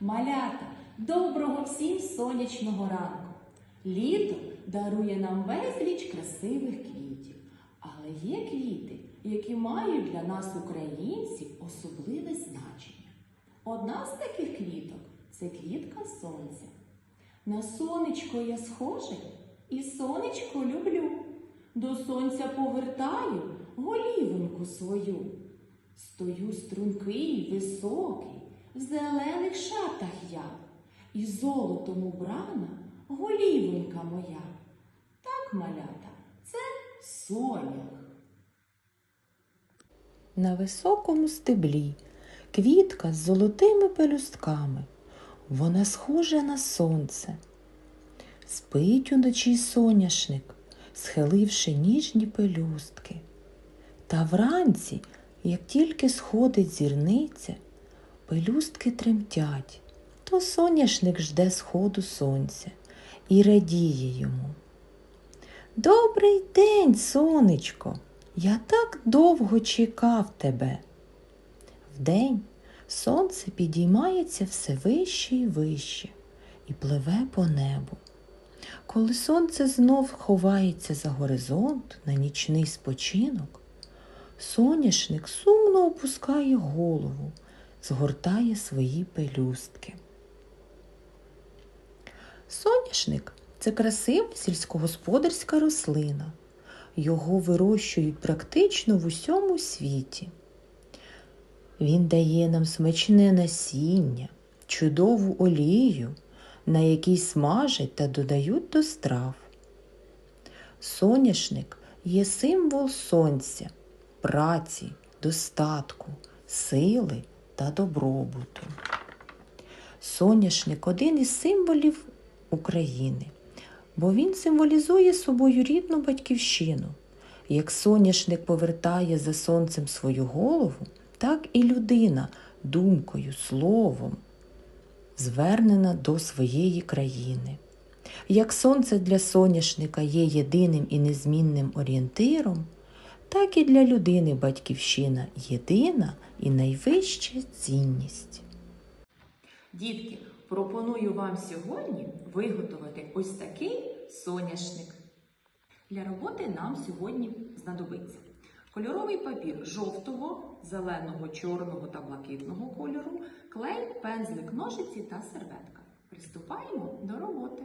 Малята, доброго всім сонячного ранку. Літо дарує нам безліч красивих квітів. Але є квіти, які мають для нас, українців, особливе значення. Одна з таких квіток це квітка сонця. На сонечко я схожий і сонечко люблю. До сонця повертаю голівоньку свою. Стою стрункий, високий, в шатах я, і золотом убрана голівонька моя. Так, малята, це сонях. На високому стеблі квітка з золотими пелюстками. Вона схожа на сонце. Спить уночі соняшник, схиливши ніжні пелюстки. Та вранці, як тільки сходить зірниця, пелюстки тремтять, то соняшник жде сходу сонця і радіє йому. Добрий день, сонечко! Я так довго чекав тебе. Вдень сонце підіймається все вище і вище і пливе по небу. Коли сонце знов ховається за горизонт на нічний спочинок, соняшник сумно опускає голову, згортає свої пелюстки. Соняшник це красива сільськогосподарська рослина. Його вирощують практично в усьому світі. Він дає нам смачне насіння, чудову олію, на якій смажать та додають до страв. Соняшник є символ сонця, праці, достатку, сили та добробуту. Соняшник один із символів України, бо він символізує собою рідну батьківщину. Як соняшник повертає за сонцем свою голову, так і людина думкою, словом звернена до своєї країни. Як сонце для соняшника є єдиним і незмінним орієнтиром, так і для людини батьківщина єдина і найвища цінність. Дітки, пропоную вам сьогодні виготовити ось такий соняшник. Для роботи нам сьогодні знадобиться кольоровий папір жовтого, зеленого, чорного та блакитного кольору, клей, пензлик, ножиці та серветка. Приступаємо до роботи.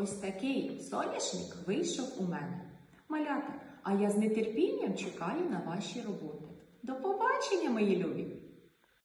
Ось такий соняшник вийшов у мене. Малята, а я з нетерпінням чекаю на ваші роботи. До побачення, мої любі!